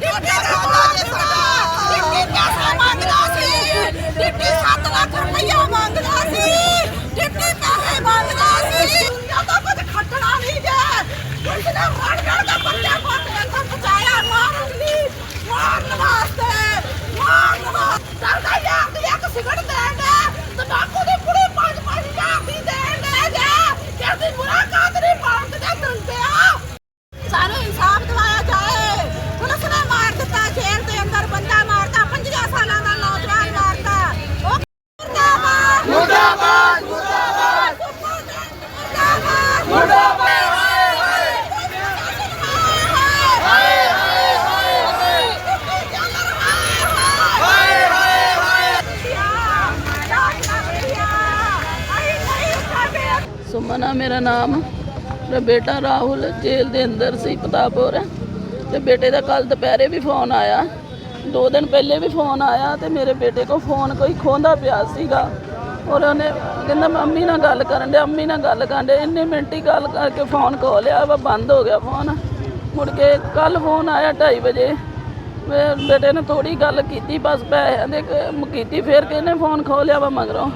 Deputy ਕਰਦਾ ਜੇ ਸਾਡਾ ਡਿਪਟੀ ਪੈਸਾ ਮੰਗਦਾ ਸੀ ਡਿਪਟੀ 7 ਲੱਖ ਰੁਪਇਆ ਮੰਗਦਾ ਸੀ ਡਿਪਟੀ ਪੈਸੇ ਮੰਗਦਾ ਸੀ ਜਦੋਂ ਕੁਝ ਖੱਟਣਾ ਨਹੀਂ ਜੇ ਉਸਨੇ ਫੜ ਫੜ ਕੇ ਬੱਚੇ ਫੱਟ ਕੇ ਤਾਂ ਬਚਾਇਆ ਮਾਰਨ ਲਈ ਮਾਰਨ ਵਾਸਤੇ ਮਾਰਨ ਵਾਸਤੇ ਕਰਦਾ ਯਾਰ ਦੀ ਇੱਕ ਸਿਗਰਟ ਦੇਣ ਦੇ ਤਬਾਕੂ ਦੀ ਪੁੜੀ ਪੰਜ ਪੰਜ ਹਜ਼ਾਰ ਦੀ ਦੇਣ ਦੇ ਜੇ ਕਹਿੰਦੀ ਮੁਲਾਕਾਤ ਨਹੀਂ ਪਾਉਣ ਤੇ ਦਿੰਦੇ ਆ ਸਾਨੂੰ ਇਨਸਾਫ ਦਿਵਾਇਆ ਜਾਏ ਪੁਲਿਸ ਨੇ ਮਾਰ ਦਿੱਤਾ ਜੇਲ੍ਹ ਦੇ ਅੰਦਰ ਬੰਦਾ ਮਾਰਤਾ 50 ਸਾਲਾਂ ਦਾ ਨੌਜਵਾਨ ਮਾਰਤਾ ਉਹ ਮੁਰਦਾਬਾਦ ਮੁਰਦਾਬਾਦ ਮੁਰਦਾਬਾਦ ਮੁਰਦਾਬਾਦ ਮੁਰਦਾਬਾਦ ਹਾਏ ਹਾਏ ਹਾਏ ਹਾਏ ਹਾਏ ਹਾਏ ਸੁਮਨ ਮੇਰਾ ਨਾਮ, ਮੇਰਾ ਬੇਟਾ ਰਾਹੁਲ ਜੇਲ੍ਹ ਦੇ ਅੰਦਰ ਸੀ ਪਤਾਪੁਰ ਤੇ ਬੇਟੇ ਦਾ ਕੱਲ ਦੁਪਹਿਰੇ ਵੀ ਫੋਨ ਆਇਆ। ਦੋ ਦਿਨ ਪਹਿਲੇ ਵੀ ਫੋਨ ਆਇਆ ਤੇ ਮੇਰੇ ਬੇਟੇ ਕੋ ਫੋਨ ਕੋਈ ਖੋਂਦਾ ਪਿਆ ਸੀਗਾ। ਔਰ ਉਹਨੇ ਕਹਿੰਦਾ, ਮੰਮੀ ਨਾਲ ਗੱਲ ਕਰਨ ਦੇ ਅੰਮੀ ਨਾਲ ਗੱਲ ਕਰਨ ਦੇ ਇੰਨੇ ਮਿੰਟ ਹੀ ਗੱਲ ਕਰਕੇ ਫੋਨ ਖੋ ਲਿਆ, ਵਾ, ਬੰਦ ਹੋ ਗਿਆ ਫੋਨ। ਮੁੜ ਕੇ ਕੱਲ ਫੋਨ ਆਇਆ 2:30 ਵਜੇ। ਮੇਰੇ ਬੇਟੇ ਨੇ ਥੋੜੀ ਗੱਲ ਕੀਤੀ, ਬਸ ਪੈਸਿਆਂ ਦੇ ਕ- ਕੀਤੀ, ਫਿਰ ਕਿਹਨੇ ਫੋਨ ਖੋ ਲਿਆ ਵਾ ਮਗਰੋਂ।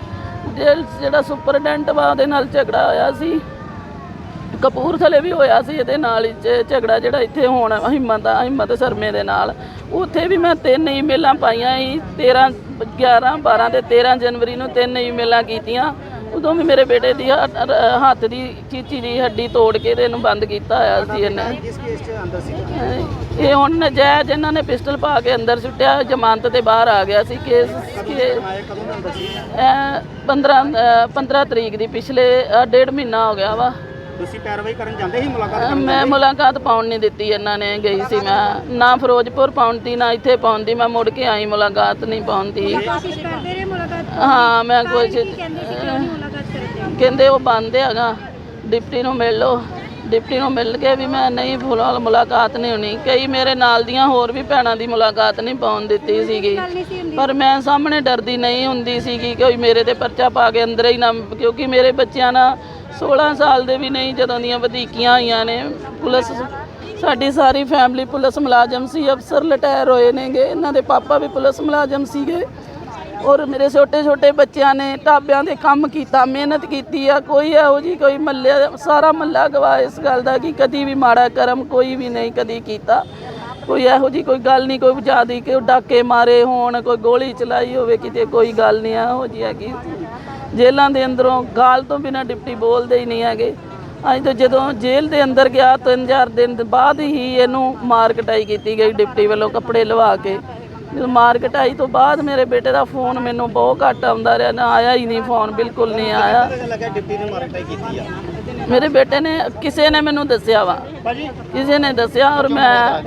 ਜਿਹੜਾ ਸੁਪਰਡੈਂਟ ਵਾ ਉਹਦੇ ਨਾਲ ਝਗੜਾ ਹੋਇਆ ਸੀ। ਕਪੂਰਥਲੇ ਵੀ ਹੋਇਆ ਸੀ ਇਹਦੇ ਨਾਲ ਹੀ ਝ- ਝਗੜਾ ਜਿਹੜਾ ਇੱਥੇ ਹੋਣ ਹਿੰਮਤ ਦਾ ਹਿੰਮਤ ਸਰਮੇ ਦੇ ਨਾਲ। ਉੱਥੇ ਵੀ ਮੈਂ ਤਿੰਨ ਈਮੇਲਾਂ ਪਾਈਆਂ ਸੀ 13 11 12 ਤੇ 13 ਜਨਵਰੀ ਨੂੰ ਤਿੰਨ ਈਮੇਲਾਂ ਕੀਤੀਆਂ। ਉਦੋਂ ਵੀ ਮੇਰੇ ਬੇਟੇ ਦੀ ਹ- ਹੱਥ ਦੀ ਚੀਚੀ ਦੀ ਹੱਡੀ ਤੋੜ ਕੇ ਤੇ ਇਹਨੂੰ ਬੰਦ ਕੀਤਾ ਹੋਇਆ ਸੀ ਇਹਨੇ। ਕਿਸ ਕੇਸ 'ਚ ਅੰਦਰ ਸੀ? ਇਹ ਹੁਣ ਨਜਾਇਜ਼ ਇਹਨਾਂ ਨੇ ਪਿਸਟਲ ਪਾ ਕੇ ਅੰਦਰ ਸੁੱਟਿਆ ਜ਼ਮਾਨਤ ਤੇ ਬਾਹਰ ਆ ਗਿਆ ਸੀ ਕੇਸ ਕੇ ਆਏ ਕਦੋਂ ਦਾ ਅੰਦਰ ਸੀ? ਇਹ 15 ਅਹ 15 ਤਰੀਕ ਦੀ ਪਿਛਲੇ ਅਹ ਡੇਢ ਮਹੀਨਾ ਹੋ ਗਿਆ ਵਾ। ਤੁਸੀਂ ਪੈਰਵਾਈ ਕਰਨ ਜਾਂਦੇ ਸੀ ਮੁਲਾਕਾਤ ਅਹ ਕਰਨ ਮੈਂ ਮੁਲਾਕਾਤ ਪਾਉਣ ਨਹੀਂ ਦਿੱਤੀ ਇਹਨਾਂ ਨੇ ਗਈ ਸੀ ਮੈਂ। ਨਾ ਫਿਰੋਜ਼ਪੁਰ ਪਾਉਂਦੀ ਨਾ ਇੱਥੇ ਪਾਉਂਦੀ ਮੈਂ ਮੁੜ ਕੇ ਆਈ ਮੁਲਾਕਾਤ ਨਹੀਂ ਪਾਉਂਦੀ। ਕੋਸ਼ਿਸ਼ ਕਰਦੇ ਰਹੇ ਮੁਲਾਕਾਤ ਹਾਂ ਮੈਂ ਕੁਝ ਕਹਿੰਦੇ ਸੀ ਕਿਉਂ ਨਹੀਂ ਮੁਲਾਕਾਤ ਕਰਦੇ ਕਹਿੰਦੇ ਉਹ ਬੰਦ ਹੈਗਾ। ਡਿਪਟੀ ਨੂੰ ਮਿਲ ਲਓ। ਡਿਪਟੀ ਨੂੰ ਮਿਲ ਕੇ ਵੀ ਮੈਂ ਨਹੀਂ ਫਿਲਹਾਲ ਮੁਲਾਕਾਤ ਨਹੀਂ ਹੋਣੀ। ਕਈ ਮੇਰੇ ਨਾਲ ਦੀਆਂ ਹੋਰ ਵੀ ਭੈਣਾਂ ਦੀ ਮੁਲਾਕਾਤ ਨਹੀਂ ਪਾਉਣ ਦਿੱਤੀ ਸੀਗੀ। ਪਰ ਮੈਂ ਸਾਹਮਣੇ ਡਰਦੀ ਨਹੀਂ ਹੁੰਦੀ ਸੀਗੀ ਕੋਈ ਮੇਰੇ ਤੇ ਪਰਚਾ ਪਾ ਕੇ ਅੰਦਰ ਹੀ ਨਾ ਕਿਉਂਕਿ ਮੇਰੇ ਬੱਚਿਆਂ ਨਾਲ 16 ਸਾਲ ਦੇ ਵੀ ਨਹੀਂ ਜਦੋਂ ਦੀਆਂ ਵਧੀਕੀਆਂ ਆਈਆਂ ਨੇ। ਪੁਲਿਸ ਸਾਡੀ ਸਾਰੀ ਫੈਮਿਲੀ ਪੁਲਿਸ ਮੁਲਾਜ਼ਮ ਸੀ। ਅਫਸਰ ਰਿਟਾਇਰ ਹੋਏ ਨੇਗੇ। ਇਹਨਾਂ ਦੇ ਪਾਪਾ ਵੀ ਪੁਲਿਸ ਮੁਲਾਜ਼ਮ ਸੀਗੇ। ਔਰ ਮੇਰੇ ਛੋਟੇ ਛੋਟੇ ਬੱਚਿਆਂ ਨੇ ਢਾਬਿਆਂ ਦੇ ਕੰਮ ਕੀਤਾ, ਮਿਹਨਤ ਕੀਤੀ ਆ, ਕੋਈ ਇਹੋ ਜੀ ਕੋਈ ਮੱਲੇ ਸਾਰਾ ਮੱਲਾ ਗਵਾ ਇਸ ਗੱਲ ਦਾ ਕਿ ਕਦੀ ਵੀ ਮਾੜਾ ਕਰਮ ਕੋਈ ਵੀ ਨਹੀਂ ਕਦੀ ਕੀਤਾ। ਕੋਈ ਇਹੋ ਜੀ ਕੋਈ ਗੱਲ ਨਹੀਂ, ਕੋਈ ਜਿਆਦੀ ਕਿ ਡਾਕੇ ਮਾਰੇ ਹੋਣ, ਕੋਈ ਗੋਲੀ ਚਲਾਈ ਹੋਵੇ, ਕਿਤੇ ਕੋਈ ਗੱਲ ਨਹੀਂ, ਇਹੋ ਜੀ ਹੈਗੀ। ਜੇਲ੍ਹਾਂ ਦੇ ਅੰਦਰੋਂ ਗਾਲ ਤੋਂ ਬਿਨਾ ਡਿਪਟੀ ਬੋਲਦੇ ਹੀ ਨਹੀਂ ਹੈਗੇ। ਅੱਜ ਤੋਂ ਜਦੋਂ ਜੇਲ੍ਹ ਦੇ ਅੰਦਰ ਗਿਆ 3000 ਦਿਨ ਬਾਅਦ ਹੀ ਇਹਨੂੰ ਮਾਰ ਕਟਾਈ ਕੀਤੀ ਗਈ ਡਿਪਟੀ ਵੱਲੋਂ ਕੱਪੜੇ ਲਵਾ ਕੇ। ਜਦੋਂ ਮਾਰ ਕਟਾਈ ਤੋਂ ਬਾਅਦ ਮੇਰੇ ਬੇਟੇ ਦਾ ਫੋਨ ਮੈਨੂੰ ਬਹੁਤ ਘੱਟ ਆਉਂਦਾ ਰਿਹਾ ਨਾ ਆਇਆ ਹੀ ਨਹੀਂ ਫੋਨ ਬਿਲਕੁਲ ਨਹੀਂ ਆਇਆ। ਪਤਾ ਲੱਗਾ ਡਿਪਟੀ ਨੇ ਮਾਰਕਟਾਈ ਕੀਤੀ ਆ। ਮੇਰੇ ਬੇਟੇ ਨੇ ਕਿਸੇ ਨੇ ਮੈਨੂੰ ਦੱਸਿਆ ਵਾ। ਕਿਸੇ ਨੇ ਦੱਸਿਆ ਔਰ ਮੈਂ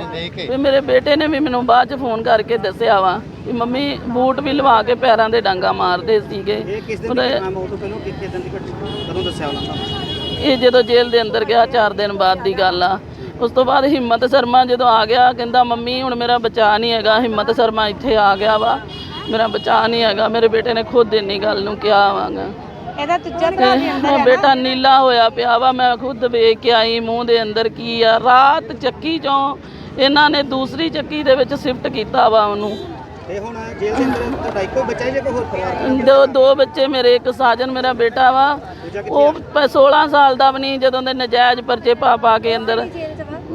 ਵੀ ਮੇਰੇ ਬੇਟੇ ਨੇ ਵੀ ਮੈਨੂੰ ਬਾਅਦ ਚ ਫੋਨ ਕਰਕੇ ਦੱਸਿਆ ਵਾ ਕਿ ਮੰਮੀ ਬੂਟ ਵੀ ਲਵਾ ਕੇ ਪੈਰਾਂ ਦੇ ਡਾਂਗਾ ਮਾਰਦੇ ਸੀਗੇ। ਇਹ ਜਦੋਂ ਜੇਲ੍ਹ ਦੇ ਅੰਦਰ ਗਿਆ 4 ਦਿਨ ਬਾਅਦ ਦੀ ਗੱਲ ਆ। ਉਸ ਤੋਂ ਬਾਅਦ ਹਿੰਮਤ ਸ਼ਰਮਾ ਜਦੋਂ ਆ ਗਿਆ ਕਹਿੰਦਾ ਮੰਮੀ ਹੁਣ ਮੇਰਾ ਬਚਾ ਨਹੀਂ ਹੈਗਾ ਹਿੰਮਤ ਸ਼ਰਮਾ ਇੱਥੇ ਆ ਗਿਆ ਵਾ। ਮੇਰਾ ਬਚਾ ਨਹੀਂ ਹੈਗਾ ਮੇਰੇ ਬੇਟੇ ਨੇ ਖੁਦ ਇੰਨੀ ਗੱਲ ਨੂੰ ਕਿਹਾ ਵਾਗਾ। ਇਹਦਾ ਤੁੱਜਾ ਭਰਾ ਵੀ ਅੰਦਰ ਤੇ ਬੇਟਾ ਨੀਲਾ ਹੋਇਆ ਪਿਆ ਵਾ ਮੈਂ ਖੁਦ ਵੇਖ ਕੇ ਆਈ ਮੂੰਹ ਦੇ ਅੰਦਰ ਕੀ ਆ। ਰਾਤ ਚੱਕੀ ਚੋਂ ਇਹਨਾਂ ਨੇ ਦੂਸਰੀ ਚੱਕੀ ਦੇ ਵਿੱਚ ਸ਼ਿਫਟ ਕੀਤਾ ਵਾ ਉਹਨੂੰ। ਤੇ ਹੁਣ ਜੇਲ੍ਹ ਦੇ ਅੰਦਰ ਤੁਹਾਡਾ ਇੱਕੋ ਬੱਚਾ ਹੈ ਜਾਂ ਕੋਈ ਹੋਰ ਪਰਿਵਾਰ ਦੋ? ਦੋ ਬੱਚੇ ਮੇਰੇ ਇੱਕ ਸਾਜਨ ਮੇਰਾ ਬੇਟਾ ਵਾ। ਉਹ ਪ- 16 ਸਾਲ ਦਾ ਵੀ ਨਹੀਂ ਜਦੋਂ ਦੇ ਨਜਾਇਜ਼ ਪਰਚੇ ਪਾ ਪਾ ਕੇ ਅੰਦਰ।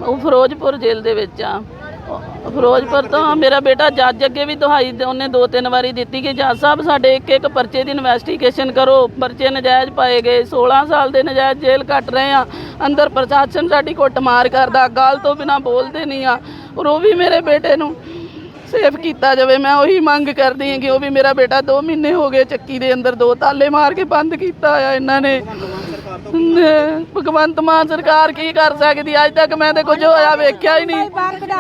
ਉਹ ਫਿਰੋਜ਼ਪੁਰ ਜੇਲ੍ਹ ਦੇ ਵਿੱਚ ਆ। ਉਹ ਫਿਰੋਜ਼ਪੁਰ ਤੋਂ ਮੇਰਾ ਬੇਟਾ ਜੱਜ ਅੱਗੇ ਵੀ ਦੁਹਾਈ ਦੇ- ਉਹਨੇ ਦੋ ਤਿੰਨ ਵਾਰੀ ਦਿੱਤੀ ਕਿ ਜੱਜ ਸਾਹਿਬ ਸਾਡੇ ਇੱਕ ਇੱਕ ਪਰਚੇ ਦੀ ਇਨਵੈਸਟੀਗੇਸ਼ਨ ਕਰੋ। ਪਰਚੇ ਨਜਾਇਜ਼ ਪਾਏ ਗਏ। 16 ਸਾਲ ਦੇ ਨਜਾਇਜ਼ ਜੇਲ੍ਹ ਕੱਟ ਰਹੇ ਆ। ਅੰਦਰ ਪ੍ਰਸ਼ਾਸਨ ਸਾਡੀ ਕੁੱਟਮਾਰ ਕਰਦਾ। ਗੱਲ ਤੋਂ ਬਿਨਾ ਬੋਲਦੇ ਨਹੀਂ ਆ। ਔਰ ਉਹ ਵੀ ਮੇਰੇ ਬੇਟੇ ਨੂੰ। ਸੇਫ ਕੀਤਾ ਜਾਵੇ। ਮੈਂ ਉਹੀ ਮੰਗ ਕਰਦੀ ਹਾਂ ਕਿ ਉਹ ਵੀ ਮੇਰਾ ਬੇਟਾ 2 ਮਹੀਨੇ ਹੋ ਗਏ ਚੱਕੀ ਦੇ ਅੰਦਰ ਦੋ ਤਾਲੇ ਮਾਰ ਕੇ ਬੰਦ ਕੀਤਾ ਹੋਇਆ ਇਹਨਾਂ ਨੇ। ਭਗਵੰਤ ਮਾਨ ਸਰਕਾਰ ਕੀ ਕਰ ਸਕਦੀ? ਅੱਜ ਤੱਕ ਮੈਂ ਤੇ ਕੁਝ ਹੋਇਆ ਵੇਖਿਆ ਹੀ ਨਹੀਂ।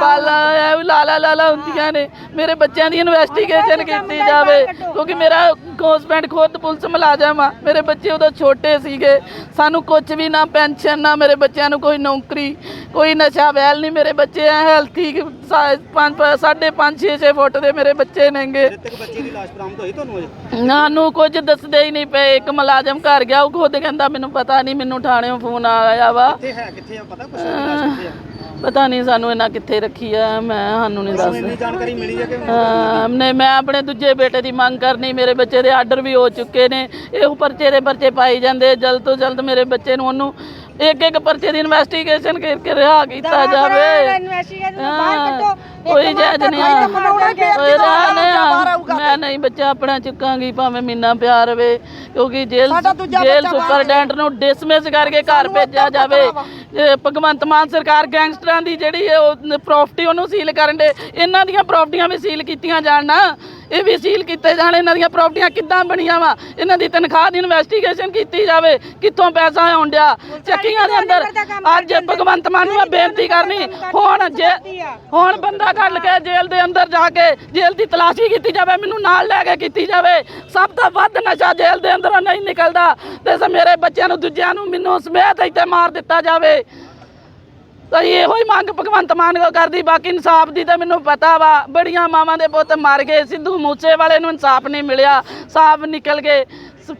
ਬਾਲਾ ਲਾਲਾ ਲਾਲਾ ਹੁੰਦੀਆਂ ਨੇ। ਮੇਰੇ ਬੱਚਿਆਂ ਦੀ ਇਨਵੈਸਟੀਗੇਸ਼ਨ ਕੀਤੀ ਜਾਵੇ ਕਿਉਂਕਿ ਮੇਰਾ ਹਸਬੈਂਡ ਖੁਦ ਪੁਲਿਸ ਮੁਲਾਜ਼ਮ ਆ। ਮੇਰੇ ਬੱਚੇ ਉਦੋਂ ਛੋਟੇ ਸੀਗੇ। ਸਾਨੂੰ ਕੁਝ ਵੀ ਨਾ ਪੈਨਸ਼ਨ ਨਾ ਮੇਰੇ ਬੱਚਿਆਂ ਨੂੰ ਕੋਈ ਨੌਕਰੀ ਕੋਈ ਨਸ਼ਾ ਵੈਲ ਨਹੀਂ। ਮੇਰੇ ਬੱਚੇ ਐ ਹੈਲਥੀ 5 ਸਾਢੇ 5 6 6 ਫੁੱਟ ਦੇ ਮੇਰੇ ਬੱਚੇ ਨੇਗੇ। ਤੱਕ ਬੱਚੇ ਦੀ ਲਾਸ਼ ਬਰਾਮਦ ਹੋਈ ਤੁਹਾਨੂੰ ਅਜੇ? ਨਾਨੂੰ ਕੁਝ ਦੱਸਦੇ ਹੀ ਨਹੀਂ ਪਏ। ਇੱਕ ਮੁਲਾਜ਼ਮ ਘਰ ਗਿਆ ਉਹ ਖੁਦ ਕਹਿੰਦਾ ਮੈਨੂੰ ਪਤਾ ਨਹੀਂ ਮੈਨੂੰ ਥਾਣੇੋਂ ਫੋਨ ਆਇਆ ਵਾ। ਕਿੱਥੇ ਹੈ? ਕਿੱਥੇ ਆ? ਪਤਾ ਕੁਛ? ਲਾਸ਼ ਕਿੱਥੇ ਆ? ਪਤਾ ਨਹੀਂ ਸਾਨੂੰ ਇਹਨਾਂ ਕਿੱਥੇ ਰੱਖੀ ਆ ਮੈਂ ਸਾਨੂੰ ਨਹੀਂ ਦੱਸ ਇੰਨੀ ਜਾਣਕਾਰੀ ਮਿਲੀ ਹੈ ਕਿ ਹਾਂ, ਨੇ ਮੈਂ ਆਪਣੇ ਦੂਜੇ ਬੇਟੇ ਦੀ ਮੰਗ ਕਰਨੀ ਮੇਰੇ ਬੱਚੇ ਦੇ ਆਰਡਰ ਵੀ ਹੋ ਚੁੱਕੇ ਨੇ। ਇਹ ਪਰਚੇ ਦੇ ਪਰਚੇ ਪਾਈ ਜਾਂਦੇ ਜਲਦ ਤੋਂ ਜਲਦ ਮੇਰੇ ਬੱਚੇ ਨੂੰ ਉਹਨੂੰ ਇੱਕ ਇੱਕ ਪਰਚੇ ਦੀ ਇਨਵੈਸਟੀਗੇਸ਼ਨ ਕਰਕੇ ਰਿਹਾ ਕੀਤਾ ਜਾਵੇ। ਇਨਵੈਸਟੀਗੇਸ਼ਨ ਨੂੰ ਬਾਹਰ ਹਾਂ, ਕੱਢੋ ਕੋਈ ਜੱਜ ਨਹੀਂ ਆ। ਕੋਈ ਰਾਹ ਨਹੀਂ ਆ। ਮੈਂ ਨਹੀਂ ਬੱਚਾ ਆਪਣਾ ਚੁੱਕਾਂਗੀ ਭਾਵੇਂ ਮੀਨਾ ਪਿਆ ਰਵੇ ਕਿਉਂਕਿ ਜੇਲ੍ਹ ਜੇਲ੍ਹ ਬੱਚਾ ਬਾਹਰ ਸੁਪਰਡੈਂਟ ਨੂੰ ਡਿਸਮਿਸ ਕਰਕੇ ਘਰ ਭੇਜਿਆ ਜਾਵੇ। ਭਗਵੰਤ ਮਾਨ ਸਰਕਾਰ ਗੈਂਗਸਟਰਾਂ ਦੀ ਜਿਹੜੀ ਹੈ ਉਹ ਪ੍ਰਾਪਰਟੀ ਉਹਨੂੰ ਸੀਲ ਕਰਨ ਦੇ ਇਹਨਾਂ ਦੀਆਂ ਪ੍ਰਾਪਰਟੀਆਂ ਵੀ ਸੀਲ ਕੀਤੀਆਂ ਜਾਣ ਨਾ। ਇਹ ਵੀ ਸੀਲ ਕੀਤੇ ਜਾਣ ਇਹਨਾਂ ਦੀਆਂ ਪ੍ਰਾਪਰਟੀਆਂ ਕਿੱਦਾਂ ਬਣੀਆਂ ਵਾ? ਇਹਨਾਂ ਦੀ ਤਨਖਾਹ ਦੀ ਇਨਵੈਸਟੀਗੇਸ਼ਨ ਕੀਤੀ ਜਾਵੇ ਕਿੱਥੋਂ ਪੈਸਾ ਆਉਣ ਡਿਆ? ਚੱਕੀਆਂ ਦੇ ਅੰਦਰ ਅੱਜ ਭਗਵੰਤ ਮਾਨ ਨੂੰ ਮੈਂ ਬੇਨਤੀ ਕਰਨੀ ਹੁਣ ਜੇ ਹੁਣ ਬੰਦਾ ਕੱਢ ਕੇ ਜੇਲ੍ਹ ਦੇ ਅੰਦਰ ਜਾ ਕੇ ਜੇਲ੍ਹ ਦੀ ਤਲਾਸ਼ੀ ਕੀਤੀ ਜਾਵੇ ਮੈਨੂੰ ਨਾਲ ਲੈ ਕੇ ਕੀਤੀ ਜਾਵੇ ਸਭ ਤੋਂ ਵੱਧ ਨਸ਼ਾ ਜੇਲ੍ਹ ਦੇ ਅੰਦਰੋਂ ਨਹੀਂ ਨਿਕਲਦਾ। ਤੇ ਮੇਰੇ ਬੱਚਿਆਂ ਨੂੰ ਦੂਜਿਆਂ ਨੂੰ ਮੈਨੂੰ ਸਮੇਤ ਇੱਥੇ ਮਾਰ ਦਿੱਤਾ ਜਾਵੇ। ਤਾਂ ਇਹੋ ਹੀ ਮੰਗ ਭਗਵੰਤ ਮਾਨ ਕੋ ਕਰਦੀ, ਬਾਕੀ ਇਨਸਾਫ ਦੀ ਤਾਂ ਮੈਨੂੰ ਪਤਾ ਵਾ। ਬੜੀਆਂ ਮਾਵਾਂ ਦੇ ਪੁੱਤ ਮਰ ਗਏ, ਸਿੱਧੂ ਮੂਸੇ ਵਾਲੇ ਨੂੰ ਇਨਸਾਫ ਨਹੀਂ ਮਿਲਿਆ, ਸਾਫ਼ ਨਿਕਲ ਗਏ।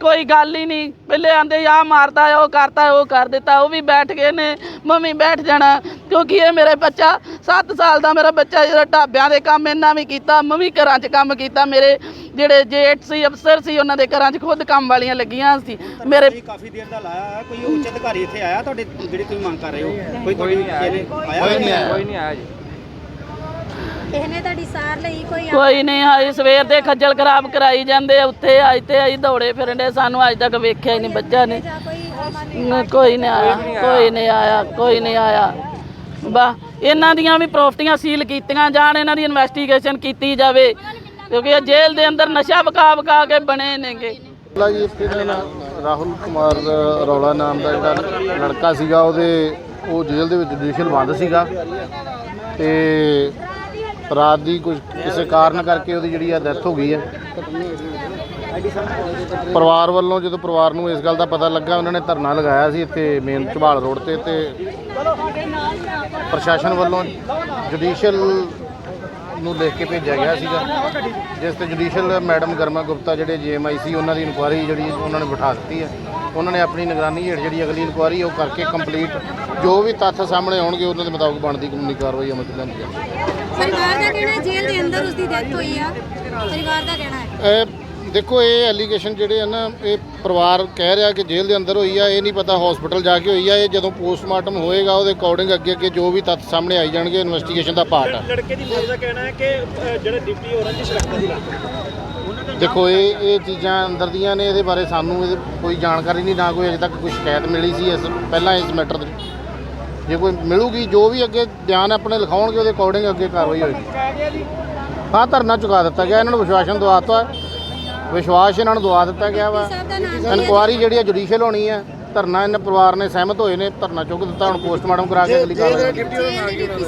ਕੋਈ ਗੱਲ ਹੀ ਨਹੀਂ। ਪਹਿਲੇ ਆਂਦੇ ਆ ਮਾਰਦਾ ਉਹ ਕਰਤਾ, ਉਹ ਕਰ ਦਿੱਤਾ, ਉਹ ਵੀ ਬੈਠ ਗਏ ਨੇ, ਮੰਮੀ ਬੈਠ ਜਾਣਾ। ਕਿਉਂਕਿ ਇਹ ਮੇਰੇ ਬੱਚਾ 7 ਸਾਲ ਦਾ ਮੇਰਾ ਬੱਚਾ ਜਿਹੜਾ ਢਾਬਿਆਂ ਦੇ ਕੰਮ ਇਹਨਾਂ ਵੀ ਕੀਤਾ ਮੈਂ ਵੀ ਘਰਾਂ 'ਚ ਕੰਮ ਕੀਤਾ ਮੇਰੇ ਜਿਹੜੇ ਜੇਠ ਸੀ ਅਫਸਰ ਸੀ ਉਹਨਾਂ ਦੇ ਘਰਾਂ 'ਚ ਖੁਦ ਕੰਮ ਵਾਲੀਆਂ ਲੱਗੀਆਂ ਸੀ। ਮੇਰੇ ਕਾਫੀ ਦੇਰ ਦਾ ਲਾਇਆ ਹੈ ਕੋਈ ਉੱਚ ਅਧਿਕਾਰੀ ਇੱਥੇ ਆਇਆ ਤੁਹਾਡੇ ਜਿਹੜੀ ਤੁਸੀਂ ਮੰਗ ਕਰ ਰਹੇ ਹੋ? ਕੋਈ ਤੁਹਾਡੀ ਇਹਨੇ ਆਇਆ ਕੋਈ ਨਹੀਂ ਆਇਆ ਕਿਸੇ ਨੇ ਤੁਹਾਡੀ ਸਾਰ ਲਈ ਕੋਈ ਕੋਈ ਨਹੀਂ ਆਈ ਸਵੇਰ ਦੇ ਖੱਜਲ ਖਰਾਬ ਕਰਾਈ ਜਾਂਦੇ ਆ ਉੱਥੇ ਆਈ ਤੇ ਆਈ ਦੌੜੇ ਫਿਰਨ ਸਾਨੂੰ ਅੱਜ ਤੱਕ ਵੇਖਿਆ ਹੀ ਨਹੀਂ ਬੱਚਾ ਨੇ। ਜਾਂ ਕੋਈ ਨ- ਕੋਈ ਨਹੀਂ ਆਇਆ ਕੋਈ ਨਹੀਂ ਆਇਆ ਕੋਈ ਨਹੀਂ ਆਇਆ। ਬਾ, ਇਹਨਾਂ ਦੀਆਂ ਵੀ ਪ੍ਰਾਪਰਟੀਆਂ ਸੀਲ ਕੀਤੀਆਂ ਜਾਣ, ਇਹਨਾਂ ਦੀ ਇਨਵੈਸਟੀਗੇਸ਼ਨ ਕੀਤੀ ਜਾਵੇ, ਕਿਉਂਕਿ ਇਹ ਜੇਲ੍ਹ ਦੇ ਅੰਦਰ ਨਸ਼ਾ ਵਕਾ ਵਕਾ ਕੇ ਬਣੇ ਨੇਗੇ। ਲਾ ਜੀ ਇੱਥੇ ਦਾ ਰਾਹੁਲ ਕੁਮਾਰ ਦਾ ਰੌਲਾ ਨਾਮ ਦਾ ਜਿਹੜਾ ਲੜਕਾ ਸੀਗਾ, ਉਹਦੇ, ਉਹ ਜੇਲ੍ਹ ਦੇ ਵਿੱਚ ਜੁਡੀਸ਼ੀਅਲ ਬੰਦ ਸੀਗਾ। ਤੇ ਰਾਤ ਦੀ ਕੁਝ ਕਿਸੇ ਕਾਰਨ ਕਰਕੇ ਉਹਦੀ ਜਿਹੜੀ ਆ ਡੈਥ ਹੋ ਗਈ ਹੈ। ਪਰਿਵਾਰ ਵੱਲੋਂ ਜਦੋਂ ਪਰਿਵਾਰ ਨੂੰ ਇਸ ਗੱਲ ਦਾ ਪਤਾ ਲੱਗਾ ਉਹਨਾਂ ਨੇ ਧਰਨਾ ਲਗਾਇਆ ਸੀ ਇੱਥੇ ਮੇਨ ਝਬਾਲ ਰੋਡ ਤੇ ਤੇ ਪ੍ਰਸ਼ਾਸਨ ਵੱਲੋਂ ਜੁਡੀਸ਼ੀਅਲ ਨੂੰ ਲਿਖ ਕੇ ਭੇਜਿਆ ਗਿਆ ਸੀਗਾ ਜਿਸ ਤੇ ਜੁਡੀਸ਼ੀਅਲ ਮੈਡਮ ਗਰਮਾ ਗੁਪਤਾ ਜਿਹੜੇ ਜੀਐਮਆਈ ਸੀ ਉਹਨਾਂ ਦੀ ਇਨਕੁਆਇਰੀ ਜਿਹੜੀ ਉਹਨਾਂ ਨੇ ਬਿਠਾ ਦਿੱਤੀ ਹੈ। ਉਹਨਾਂ ਨੇ ਆਪਣੀ ਨਿਗਰਾਨੀ ਹੇਠ ਜਿਹੜੀ ਅਗਲੀ ਇਨਕੁਆਇਰੀ ਉਹ ਕਰਕੇ ਕੰਪਲੀਟ ਜੋ ਵੀ ਤੱਥ ਸਾਹਮਣੇ ਆਉਣਗੇ ਉਹਨਾਂ ਦੇ ਮੁਤਾਬਕ ਬਣਦੀ ਕਾਨੂੰਨੀ ਕਾਰਵਾਈ ਅਮਲ ਚ ਲਿਆਂਦੀ ਜਾਵੇਗੀ ਪਰਿਵਾਰ ਦਾ ਕਹਿਣਾ ਹੈ ਜੇਲ੍ਹ ਦੇ ਅੰਦਰ ਉਸਦੀ ਡੈਥ ਹੋਈ ਆ। ਪਰਿਵਾਰ ਦਾ ਕਹਿਣਾ ਹੈ। ਇਹ ਦੇਖੋ ਇਹ ਐਲੀਗੇਸ਼ਨ ਜਿਹੜੇ ਆ ਨਾ ਇਹ ਪਰਿਵਾਰ ਕਹਿ ਰਿਹਾ ਕਿ ਜੇਲ੍ਹ ਦੇ ਅੰਦਰ ਹੋਈ ਆ ਇਹ ਨਹੀਂ ਪਤਾ ਹਸਪੀਟਲ ਜਾ ਕੇ ਹੋਈ ਆ ਇਹ ਜਦੋਂ ਪੋਸਟਮਾਰਟਮ ਹੋਏਗਾ ਉਹਦੇ ਅਕੋਰਡਿੰਗ ਅੱਗੇ ਅੱਗੇ ਜੋ ਵੀ ਤੱਥ ਸਾਹਮਣੇ ਆਈ ਜਾਣਗੇ ਇਨਵੈਸਟੀਗੇਸ਼ਨ ਦਾ ਪਾਰਟ ਆ। ਲੜਕੇ ਦੀ ਮੌਤ ਦਾ ਕਹਿਣਾ ਹੈ ਕਿ ਜਿਹੜੇ ਡਿਪਟੀ ਹੋ ਰੰਜਿਸ਼ ਰੱਖਦੇ ਸੀ ਦੇਖੋ ਇਹ ਇਹ ਚੀਜ਼ਾਂ ਅੰਦਰ ਦੀਆਂ ਨੇ ਇਹਦੇ ਬਾਰੇ ਸਾਨੂੰ ਇਹਦੇ ਕੋਈ ਜਾਣਕਾਰੀ ਨਹੀਂ ਨਾ ਕੋਈ ਅਜੇ ਤੱਕ ਕੋਈ ਸ਼ਿਕਾਇਤ ਮਿਲੀ ਸੀ ਇਸ ਪਹਿਲਾਂ ਇਸ ਮੈਟਰ ਦੇ ਜੇ ਕੋਈ ਮਿਲੂਗੀ ਜੋ ਵੀ ਅੱਗੇ ਬਿਆਨ ਆਪਣੇ ਲਿਖਾਉਣਗੇ ਉਹਦੇ ਅਕੋਰਡਿੰਗ ਅੱਗੇ ਕਾਰਵਾਈ ਹੋਏਗੀ। ਹਾਂ ਧਰਨਾ ਚੁਕਾ ਦਿੱਤਾ ਗਿਆ ਇਹਨਾਂ ਨੂੰ ਵਿਸ਼ਵਾਸਨ ਦਵਾਤਾ ਵਿਸ਼ਵਾਸ ਇਹਨਾਂ ਨੂੰ ਦਵਾ ਦਿੱਤਾ ਗਿਆ ਵਾ। ਇਨਕੁਆਰੀ ਜਿਹੜੀ ਹੈ ਜੁਡੀਸ਼ੀਅਲ ਹੋਣੀ ਹੈ ਧਰਨਾ ਇਹਨਾਂ ਪਰਿਵਾਰ ਨੇ ਸਹਿਮਤ ਹੋਏ ਨੇ ਧਰਨਾ ਚੁੱਕ ਦਿੱਤਾ ਹੁਣ ਪੋਸਟਮਾਰਟਮ ਕਰਾ ਕੇ ਅਗਲੀ ਕਾਰਵਾਈ ਜੇਲ੍ਹ ਦੇ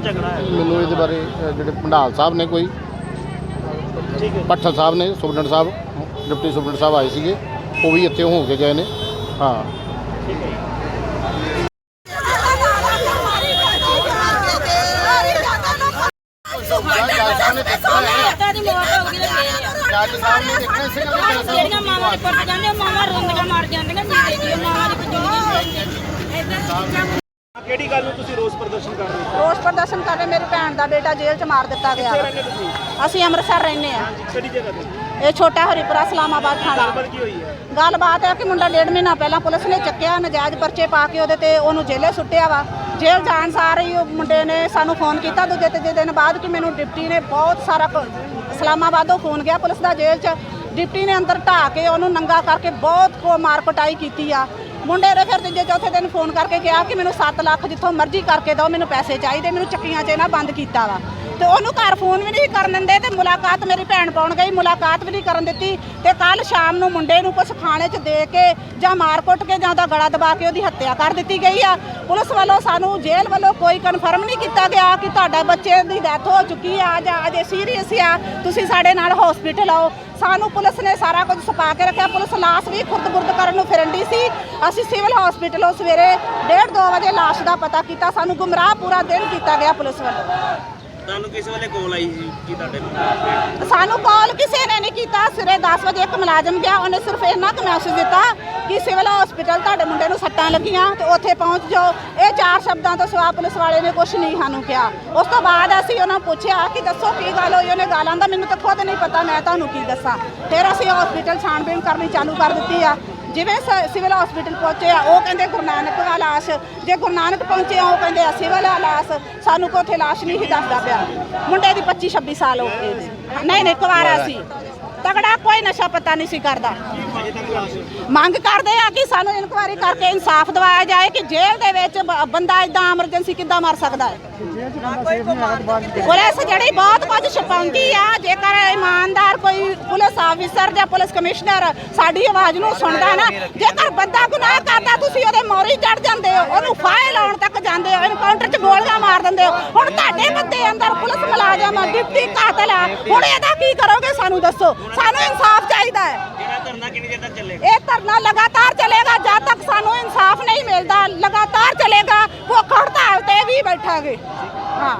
ਝਗੜਾ ਹੈ ਮੈਨੂੰ ਇਹਦੇ ਬਾਰੇ ਜਿਹੜੇ ਭੰਡਾਲ ਸਾਹਿਬ ਨੇ ਕੋਈ ਪੱਠਲ ਸਾਹਿਬ ਨੇ ਸੁਪਰਡੈਂਟ ਸਾਹਿਬ ਡਿਪਟੀ ਸੁਪਰਡੈਂਟ ਸਾਹਿਬ ਆਏ ਸੀਗੇ ਉਹ ਵੀ ਇੱਥੇ ਹੋ ਕੇ ਗਏ ਨੇ। ਹਾਂ। ਜੱਜ ਸਾਹਿਬ ਨੇ ਦੇਖਣਾ ਸੀ ਜਿਹੜੀਆਂ ਮਾਵਾਂ ਦੇ ਪੁੱਤ ਜਾਂਦੇ ਉਹ ਮਾਵਾਂ ਰੋਂਦੀਆਂ ਮਰ ਜਾਂਦੀਆਂ ਸੀ ਦੇਖੀਓ ਮਾਵਾਂ ਦੀ ਜ਼ਿੰਦਗੀ ਇਦਾਂ ਕਿਹੜੀ ਗੱਲ ਨੂੰ ਤੁਸੀਂ ਰੋਸ ਪ੍ਰਦਰਸ਼ਨ ਕਰ ਰਹੇ ਹੋ? ਰੋਸ ਪ੍ਰਦਰਸ਼ਨ ਕਰ ਰਹੇ ਮੇਰੀ ਭੈਣ ਦਾ ਬੇਟਾ ਜੇਲ੍ਹ 'ਚ ਮਾਰ ਦਿੱਤਾ ਗਿਆ। ਅਸੀਂ ਅੰਮ੍ਰਿਤਸਰ ਰਹਿੰਦੇ ਆ ਕਿਹੜੀ ਜਗ੍ਹਾ ਤੇ? ਇਹ ਛੋਟਾ ਹਰੀਪੁਰਾ ਇਸਲਾਮਾਬਾਦ ਥਾਣਾ। ਗੱਲਬਾਤ ਕੀ ਹੋਈ ਹੈ? ਗੱਲਬਾਤ ਹੈ ਕਿ ਮੁੰਡਾ ਡੇਢ ਮਹੀਨਾ ਪਹਿਲਾਂ ਪੁਲਿਸ ਨੇ ਚੱਕਿਆ ਨਜਾਇਜ਼ ਪਰਚੇ ਪਾ ਕੇ ਉਹਦੇ ਤੇ ਉਹਨੂੰ ਜੇਲੇ ਸੁੱਟਿਆ ਵਾ। ਜੇਲ੍ਹ ਜਾਣ ਸਾਰ ਹੀ ਉਹ ਮੁੰਡੇ ਨੇ ਸਾਨੂੰ ਫੋਨ ਕੀਤਾ ਦੂਜੇ ਤੀਜੇ ਦਿਨ ਬਾਅਦ ਕਿ ਮੈਨੂੰ ਡਿਪਟੀ ਨੇ ਬਹੁਤ ਸਾਰਾ ਇਸਲਾਮਾਬਾਦੋਂ ਫੋਨ ਗਿਆ, ਪੁਲਿਸ ਦਾ ਜੇਲ੍ਹ 'ਚ ਡਿਪਟੀ ਨੇ ਅੰਦਰ ਢਾ ਕੇ ਉਹਨੂੰ ਨੰਗਾ ਕਰਕੇ ਬਹੁਤ ਕੋ ਮਾਰ ਕੁਟਾਈ ਕੀਤੀ ਆ। ਮੁੰਡੇ ਨੇ ਫਿਰ ਦੂਜੇ ਚੌਥੇ ਦਿਨ ਫੋਨ ਕਰਕੇ ਕਿਹਾ ਕਿ ਮੈਨੂੰ 7 ਲੱਖ ਜਿੱਥੋਂ ਮਰਜ਼ੀ ਕਰਕੇ ਦਿਓ, ਮੈਨੂੰ ਪੈਸੇ ਚਾਹੀਦੇ, ਮੈਨੂੰ ਚੱਕੀਆਂ 'ਚ ਇਹਨਾਂ ਬੰਦ ਕੀਤਾ ਵਾ। ਤੇ ਉਹਨੂੰ ਘਰ ਫੋਨ ਵੀ ਨਹੀਂ ਕਰਨ ਦਿੰਦੇ ਤੇ ਮੁਲਾਕਾਤ ਮੇਰੀ ਭੈਣ ਪਾਉਣ ਗਈ, ਮੁਲਾਕਾਤ ਵੀ ਨਹੀਂ ਕਰਨ ਦਿੱਤੀ ਤੇ ਕੱਲ ਸ਼ਾਮ ਨੂੰ ਮੁੰਡੇ ਨੂੰ ਕੁਝ ਖਾਣੇ 'ਚ ਦੇ ਕੇ ਜਾਂ ਮਾਰ ਕੁੱਟ ਕੇ ਜਾਂ ਉਹਦਾ ਗਲਾ ਦਬਾ ਕੇ ਉਹਦੀ ਹੱਤਿਆ ਕਰ ਦਿੱਤੀ ਗਈ ਆ। ਪੁਲਿਸ ਵੱਲੋਂ ਸਾਨੂੰ ਜੇਲ੍ਹ ਵੱਲੋਂ ਕੋਈ ਕਨਫਰਮ ਨਹੀਂ ਕੀਤਾ ਗਿਆ ਕਿ ਤੁਹਾਡਾ ਬੱਚੇ ਦੀ ਡੈਥ ਹੋ ਚੁੱਕੀ ਆ ਜਾਂ ਅਜੇ ਸੀਰੀਅਸ ਆ, ਤੁਸੀਂ ਸਾਡੇ ਨਾਲ ਹਸਪੀਟਲ ਆਓ। ਸਾਨੂੰ ਪੁਲਿਸ ਨੇ ਸਾਰਾ ਕੁਝ ਛੁਪਾ ਕੇ ਰੱਖਿਆ। ਪੁਲਿਸ ਲਾਸ਼ ਵੀ ਖੁਰਦ-ਬੁਰਦ ਕਰਨ ਨੂੰ ਫਿਰਨ ਸੀ। ਅਸੀਂ ਸਿਵਲ ਹਸਪੀਟਲੋਂ ਸਵੇਰੇ 1:30 ਵਜੇ ਲਾਸ਼ ਦਾ ਪਤਾ ਕੀਤਾ। ਸਾਨੂੰ ਗੁੰਮਰਾਹ ਪੂਰਾ ਦਿਨ ਕੀਤਾ ਗਿਆ ਪੁਲਿਸ ਵੱਲੋਂ। ਤੁਹਾਨੂੰ ਕਿਸ ਵੇਲੇ ਕੋਲ ਆਈ ਸੀ ਕੀ ਤੁਹਾਡੇ ਸਾਨੂੰ ਕਾਲ ਕਿਸੇ ਨੇ ਨਹੀਂ ਕੀਤਾ। ਸਿਰੇ 10 ਵਜੇ ਇੱਕ ਮੁਲਾਜ਼ਮ ਗਿਆ। ਉਹਨੇ ਸਿਰਫ ਇੰਨਾ ਕੁ ਮੈਸੇਜ ਦਿੱਤਾ ਕਿ ਸਿਵਲ ਹਸਪੀਟਲ ਤੁਹਾਡੇ ਮੁੰਡੇ ਨੂੰ ਸੱਟਾਂ ਲੱਗੀਆਂ ਤੇ ਉੱਥੇ ਪਹੁੰਚ ਜਾਓ। ਇਹ ਚਾਰ ਸ਼ਬਦਾਂ ਤੋਂ ਸਿਵਾ ਪੁਲਿਸ ਵਾਲੇ ਨੇ ਕੁਝ ਨਹੀਂ ਸਾਨੂੰ ਕਿਹਾ। ਉਸ ਤੋਂ ਬਾਅਦ ਅਸੀਂ ਉਹਨਾਂ ਨੂੰ ਪੁੱਛਿਆ ਕਿ ਦੱਸੋ ਕੀ ਗੱਲ ਹੋਈ? ਉਹਨੇ ਗਾਲਾਂ ਦਾ ਮੈਨੂੰ ਤਾਂ ਖੁਦ ਨਹੀਂ ਪਤਾ। ਮੈਂ ਤੁਹਾਨੂੰ ਕੀ ਦੱਸਾਂ? ਫਿਰ ਅਸੀਂ ਹਸਪੀਟਲ ਛਾਣਬੀਣ ਕਰਨੀ ਚਾਲੂ ਕਰ ਦਿੱਤੀ ਆ। ਜਿਵੇਂ ਸ- ਸਿਵਲ ਹਸਪੀਟਲ ਪਹੁੰਚੇ ਆ, ਉਹ ਕਹਿੰਦੇ ਗੁਰੂ ਨਾਨਕ ਦਾ ਲਾਸ਼, ਜੇ ਗੁਰੂ ਨਾਨਕ ਪਹੁੰਚੇ ਆ, ਉਹ ਕਹਿੰਦੇ ਆ, ਸਿਵਲ ਆ ਲਾਸ਼, ਸਾਨੂੰ ਕੋ ਉੱਥੇ ਲਾਸ਼ ਨਹੀਂ ਸੀ ਦੱਸਦਾ ਪਿਆ ਮੁੰਡੇ ਦੀ 25 26 ਸਾਲ ਹੋ ਗਏ ਨੇ। ਨਹੀਂ ਨਹੀਂ ਕੁਵਾਰਾ ਸੀ। ਤਗੜਾ ਕੋਈ ਨਸ਼ਾ ਪਤਾ ਨਹੀਂ ਸੀ ਕਰਦਾ। ਮੰਗ ਕਰਦੇ ਆ ਕਿ ਸਾਨੂੰ ਇਨਕੁਆਇਰੀ ਕਰਕੇ ਇਨਸਾਫ ਦਿਵਾਇਆ ਜਾਏ ਕਿ ਜੇਲ੍ਹ ਦੇ ਵਿੱਚ ਬ- ਬੰਦਾ ਇਦਾਂ ਐਮਰਜੈਂਸੀ ਕਿੱਦਾਂ ਮਰ ਸਕਦਾ ਹੈ। ਪੁਲਿਸ ਜਿਹੜੀ ਬਹੁਤ ਕੁਝ ਛਪਾਉਂਦੀ ਆ ਜੇਕਰ ਇਮਾਨਦਾਰ ਕੋਈ ਪੁਲਿਸ ਆਫੀਸਰ ਜਾਂ ਪੁਲਿਸ ਕਮਿਸ਼ਨਰ ਸਾਡੀ ਆਵਾਜ਼ ਨੂੰ ਸੁਣਦਾ ਨਾ ਜੇਕਰ ਬੰਦਾ ਗੁਨਾਹ ਕਰਦਾ ਤੁਸੀਂ ਉਹਦੇ ਮੌਰੀ ਚੜ ਜਾਂਦੇ ਹੋ ਉਹਨੂੰ ਫਾਇਲ ਲਾਉਣ ਤੱਕ ਜਾਂਦੇ ਹੋ ਐਨਕਾਊਂਟਰ 'ਚ ਮਾਰ ਦਿੰਦੇ ਹੋ। ਹੁਣ ਤੁਹਾਡੇ ਬੰਦੇ ਅੰਦਰ ਪੁਲਿਸ ਮੁਲਾਜ਼ਮ ਆ ਡਿਪਟੀ ਕਾਤਲ ਆ। ਹੁਣ ਇਹਦਾ ਕੀ ਕਰੋਗੇ ਸਾਨੂੰ ਦੱਸੋ। ਸਾਨੂੰ ਇਨਸਾਫ ਚਾਹੀਦਾ ਹੈ। ਜਿਹੜਾ ਧਰਨਾ ਕਿੰਨੀ ਦੇਰ ਤੱਕ ਚੱਲੇਗਾ? ਇਹ ਧਰਨਾ ਲਗਾਤਾਰ ਚੱਲੇਗਾ ਜਦ ਤੱਕ ਸਾਨੂੰ ਇਨਸਾਫ ਨਹੀਂ ਮਿਲਦਾ ਲਗਾਤਾਰ ਚੱਲੇਗਾ। ਭੁੱਖ ਹੜਤਾਲ ਤੇ ਵੀ ਬੈਠਾਂਗੇ। ਹਾਂ।